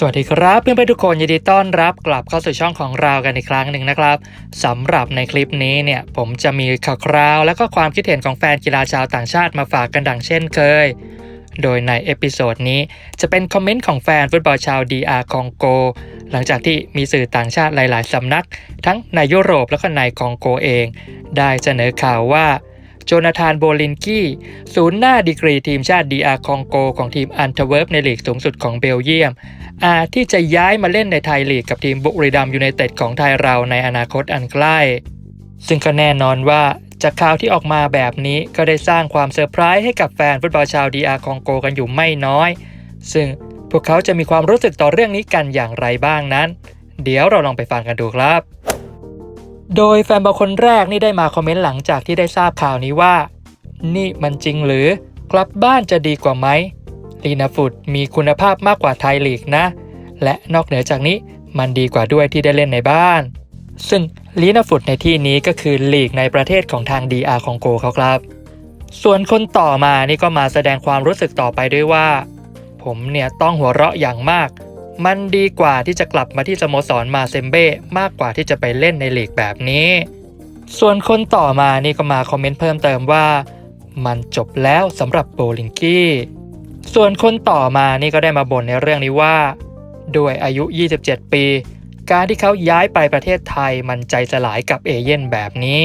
สวัสดีครับเพื่อนๆทุกคนยินดีต้อนรับกลับเข้าสู่ช่องของเรากันอีกครั้งหนึ่งนะครับสำหรับในคลิปนี้เนี่ยผมจะมีข่าวคราว และก็ความคิดเห็นของแฟนกีฬาชาวต่างชาติมาฝากกันดังเช่นเคย โดยในเอพิโซดนี้จะเป็นคอมเมนต์ของแฟนฟุตบอลชาว DR คองโก หลังจากที่มีสื่อต่างชาติหลาย ๆ สำนัก ทั้งในยุโรปและก็ในคองโกเอง ได้เสนอข่าวว่าโจนาธานโบลินกี้ศูนย์หน้าดีกรีทีมชาติ DR คองโก ของทีมอันเทเวิร์ฟในลีกสูงสุดของเบลเยียม อาจที่จะย้ายมาเล่นในไทยลีกกับทีมบุรีรัมยูไนเต็ดของไทยเราในอนาคตอันใกล้ ซึ่งก็แน่นอนว่าจากข่าวที่ออกมาแบบนี้ก็ได้สร้างความเซอร์ไพรส์ให้กับแฟนฟุตบอลชาวดีอาคองโกกันอยู่ไม่น้อย ซึ่งพวกเขาจะมีความรู้สึกต่อเรื่องนี้กันอย่างไรบ้างนั้น เดี๋ยวเราลองไปฟังกันดูครับ โดยแฟนบอลคนแรกนี่ได้มาคอมเมนต์หลังจากที่ได้ทราบข่าวนี้ว่า นี่มันจริงหรือกลับบ้านจะดีกว่าไหม ลีนาฟุตมีคุณภาพมากกว่าไทยลีกนะ และนอกเหนือจากนี้มันดีกว่าด้วยที่ได้เล่นในบ้าน ซึ่งลีนาฟุตในที่นี้ก็คือลีกในประเทศของทาง DR ของโกเขาครับ ส่วนคนต่อมานี่ก็มาแสดงความรู้สึกต่อไปด้วยว่า ผมเนี่ยต้องหัวเราะอย่างมาก มันดีกว่าที่จะกลับมาที่สโมสรมาเซมเบ้มากกว่าที่จะไปเล่นในลีกแบบนี้ ส่วนคนต่อมานี่ก็มาคอมเมนต์เพิ่มเติมว่า มันจบแล้วสำหรับโบลิงกี้ ส่วนคนต่อมานี่ก็ได้มาบ่นในเรื่องนี้ว่า ด้วยอายุ 27 ปี การที่เขาย้ายไปประเทศไทยมันใจสลายกับเอเย่นแบบนี้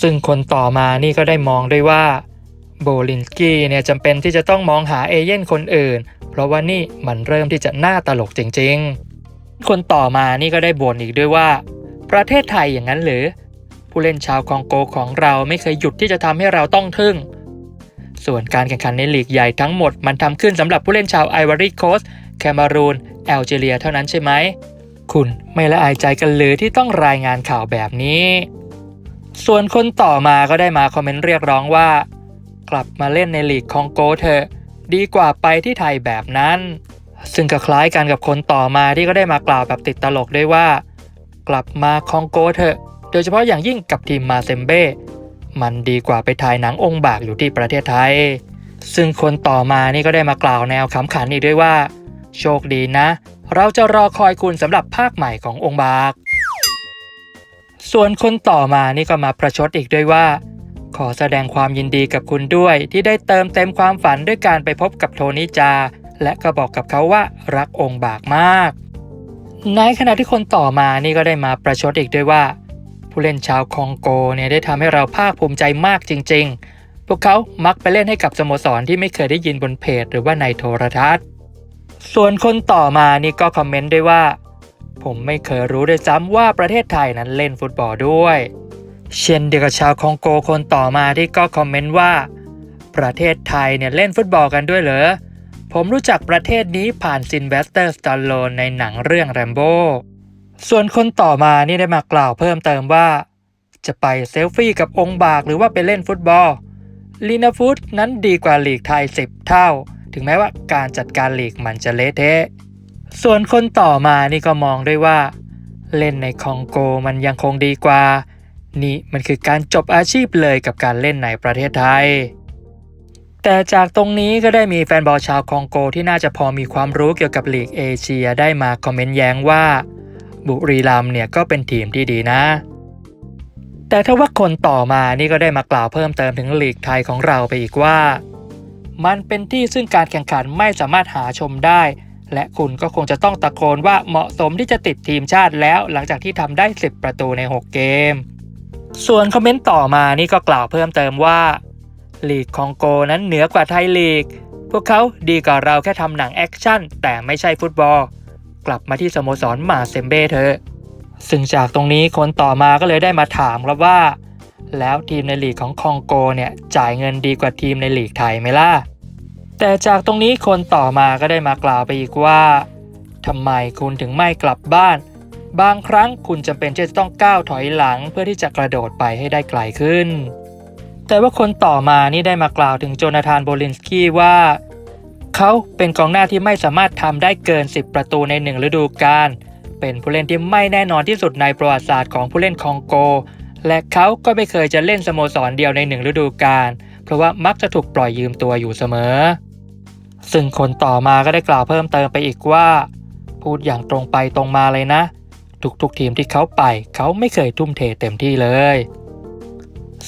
ซึ่งคนต่อมานี่ก็ได้มองด้วยว่าโบลินสกี้เนี่ยจำเป็นที่จะต้องมองหาเอเย่นคนอื่น เพราะว่านี่มันเริ่มที่จะน่าตลกจริงๆ คนต่อมานี่ก็ได้บ่นอีกด้วยว่า ประเทศไทยอย่างนั้นหรือ ผู้เล่นชาวคองโกของเราไม่เคยหยุดที่จะทำให้เราต้องทึ่ง ส่วนการแข่งขันในลีกใหญ่ทั้งหมดมันทำขึ้นสำหรับผู้เล่นชาวไอวอรี่โคสต์แคมารูนแอลจีเรียเท่านั้นใช่ไหม คุณไม่ละอายใจกันหรือที่ต้องรายงานข่าวแบบนี้ ส่วนคนต่อมาก็ได้มาคอมเมนต์เรียกร้องว่า กลับมาเล่นในลีกคองโกเถอะ ดีกว่าไปที่ไทยแบบนั้น ซึ่งก็คล้ายกันกับคนต่อมาที่ก็ได้มากล่าวแบบติดตลกด้วยว่า กลับมาคองโกเถอะ โดยเฉพาะอย่างยิ่งกับทีมมาเซมเบ้ มันดีกว่าไปถ่ายหนังองค์บากอยู่ที่ประเทศไทย ซึ่งคนต่อมานี่ก็ได้มากล่าวแนวขำขันอีกด้วยว่า โชคดีนะ เราจะรอคอยคุณสำหรับภาคใหม่ขององค์บาก ส่วนคนต่อมานี่ก็มาประชดอีกด้วยว่า ขอแสดงความยินดีกับคุณด้วยที่ได้เติมเต็มความฝันด้วยการไปพบกับโทนี่จา และก็บอกกับเขาว่ารักองค์บากมากในขณะที่คนต่อมานี่ก็ได้มาประชดอีกด้วยว่า ผู้เล่นชาวคองโกเนี่ยได้ทำให้เราภาคภูมิใจมากจริง ๆ พวกเขามักไปเล่นให้กับสโมสรที่ไม่เคยได้ยินบนเพจหรือว่าในโทรทัศน์ ส่วนคนต่อมานี่ก็คอมเมนต์ด้วยว่า ผมไม่เคยรู้ด้วยซ้ำว่าประเทศไทยนั้นเล่นฟุตบอลด้วย เช่นเดียวกับชาวคองโกคนต่อมาที่ก็คอมเมนต์ว่า ประเทศไทยเนี่ยเล่นฟุตบอลกันด้วยเหรอผมรู้จักประเทศนี้ผ่านซินเวสเตอร์สตาร์โลนในหนังเรื่องแรมโบ้ ส่วนคนต่อมานี่ได้มากล่าวเพิ่มเติมว่า จะไปเซลฟี่กับองค์บากหรือว่าไปเล่นฟุตบอลลีนาฟุตนั้นดีกว่าลีกไทย 10 เท่า ถึงแม้ว่าการจัดการลีกมันจะเละเทะ ส่วนคนต่อมานี่ก็มองด้วยว่า เล่นในคองโกมันยังคงดีกว่า นี่มันคือการจบอาชีพเลยกับการเล่นในประเทศไทย แต่จากตรงนี้ก็ได้มีแฟนบอลชาวคองโกที่น่าจะพอมีความรู้เกี่ยวกับลีกเอเชียได้มาคอมเมนต์แย้งว่า บุรีรัมเนี่ยก็เป็นทีมที่ดีนะ แต่ถ้าว่าคนต่อมานี่ก็ได้มากล่าวเพิ่มเติมถึงลีกไทยของเราไปอีกว่า มันเป็นที่ซึ่งการแข่งขันไม่สามารถหาชมได้ และคุณก็คงจะต้องตะโกนว่าเหมาะสมที่จะติดทีมชาติแล้วหลังจากที่ทำได้ 10 ประตูใน 6 เกม ส่วนคอมเมนต์ต่อมานี่ก็กล่าวเพิ่มเติมว่าลีกคองโกนั้นเหนือกว่าไทยลีก พวกเขาดีกว่าเราแค่ทำหนังแอคชั่นแต่ไม่ใช่ฟุตบอล กลับมาที่สโมสรมาเซมเบ้เถอซึ่งจากตรงนี้คนต่อมาก็เลยได้มาถามครับว่า แล้วทีมในลีกของคองโกเนี่ยจ่ายเงินดีกว่าทีมในลีกไทยไหมล่ะ แต่จากตรงนี้คนต่อมาก็ได้มากล่าวไปอีกว่าทำไมคุณถึงไม่กลับบ้าน บางครั้งคุณจำเป็นที่จะต้องก้าวถอยหลังเพื่อที่จะกระโดดไปให้ได้ไกลขึ้น แต่ว่าคนต่อมานี่ได้มากล่าวถึงโจนาธานโบลินสกี้ว่า เขาเป็นกองหน้าที่ไม่สามารถทำได้เกิน 10 ประตูในหนึ่งฤดูกาล เป็นผู้เล่นที่ไม่แน่นอนที่สุดในประวัติศาสตร์ของผู้เล่นคองโก และเขาก็ไม่เคยจะเล่นสโมสรเดียวในหนึ่งฤดูกาล เพราะว่ามักจะถูกปล่อยยืมตัวอยู่เสมอ ซึ่งคนต่อมาก็ได้กล่าวเพิ่มเติมไปอีกว่า พูดอย่างตรงไปตรงมาเลยนะ ทุกๆทีมที่เขาไป เขาไม่เคยทุ่มเทเต็มที่เลย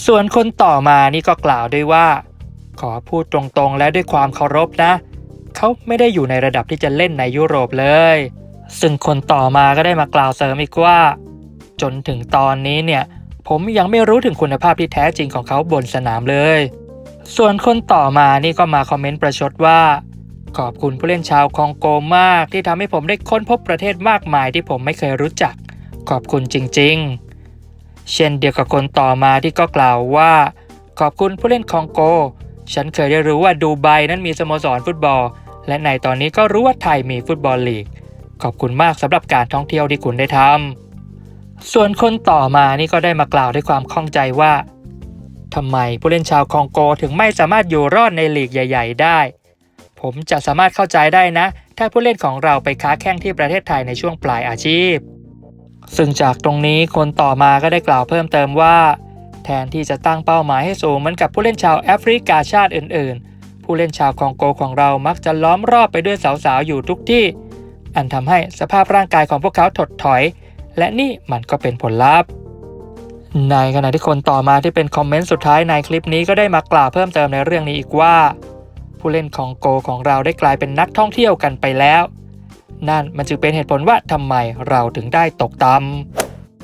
ส่วนคนต่อมานี่ก็กล่าวด้วยว่า ขอพูดตรงๆและด้วยความเคารพนะเขาไม่ได้อยู่ในระดับที่จะเล่นในยุโรปเลย ซึ่งคนต่อมาก็ได้มากล่าวเสริมอีกว่า จนถึงตอนนี้เนี่ย ผมยังไม่รู้ถึงคุณภาพที่แท้จริงของเขาบนสนามเลย ส่วนคนต่อมานี่ก็มาคอมเมนต์ประชดว่า ขอบคุณผู้เล่นชาวคองโกมาก ที่ทำให้ผมได้ค้นพบประเทศมากมายที่ผมไม่เคยรู้จัก ขอบคุณจริง ๆ เช่นเดียวกับคนต่อมาที่ก็กล่าวว่า ขอบคุณผู้เล่นคองโก ฉันเคยได้รู้ว่าดูไบนั้นมีสโมสรฟุตบอล และในตอนนี้ก็รู้ว่าไทยมีฟุตบอลลีก ขอบคุณมากสำหรับการท่องเที่ยวที่คุณได้ทำส่วนคนต่อมานี่ก็ได้มากล่าวด้วยความข้องใจว่าทำไมผู้เล่นชาวคองโกถึงไม่สามารถอยู่รอดในลีกใหญ่ ๆ ได้ ผมจะสามารถเข้าใจได้นะ ถ้าผู้เล่นของเราไปค้าแข่งที่ประเทศไทยในช่วงปลายอาชีพ ซึ่งจากตรงนี้คนต่อมาก็ได้กล่าวเพิ่มเติมว่า แทนที่จะตั้งเป้าหมายให้สูงเหมือนกับผู้เล่นชาวแอฟริกาชาติอื่นๆ ผู้เล่นชาวคองโกของเรามักจะล้อมรอบไปด้วยสาวๆอยู่ทุกที่ อันทำให้สภาพร่างกายของพวกเขาถดถอย และนี่มันก็เป็นผลลัพธ์ในขณะที่คนต่อมาที่เป็นคอมเมนต์สุดท้ายในคลิปนี้ก็ได้มากล่าวเพิ่มเติมในเรื่องนี้อีกว่า ผู้เล่นของโกของเราได้กลายเป็นนักท่องเที่ยวกันไปแล้ว นั่นมันจึงเป็นเหตุผลว่าทำไมเราถึงได้ตกต่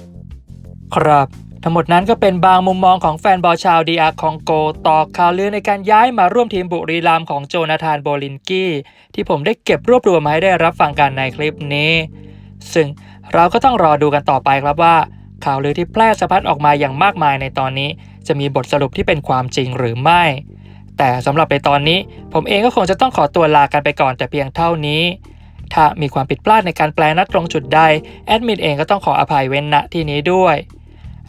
ำครับ ทั้งหมดนั้นก็เป็นบางมุมมองของแฟนบอลชาวดีอาคองโก ต่อข่าวลือในการย้ายมาร่วมทีมบุรีรัมย์ของโจนาธานโบลินกี้ ที่ผมได้เก็บรวบรวมมาให้ได้รับฟังกันในคลิปนี้ ซึ่งเราก็ต้องรอดูกันต่อไปครับว่า ข่าวลือที่แพร่สะพัดออกมาอย่างมากมายในตอนนี้ จะมีบทสรุปที่เป็นความจริงหรือไม่ แต่สำหรับในตอนนี้ ผมเองก็คงจะต้องขอตัวลากันไปก่อนแต่เพียงเท่านี้ถ้ามีความผิดพลาดในการแปลนัดตรงจุดใดแอดมินเองก็ต้องขออภัยเว้นณที่นี้ด้วย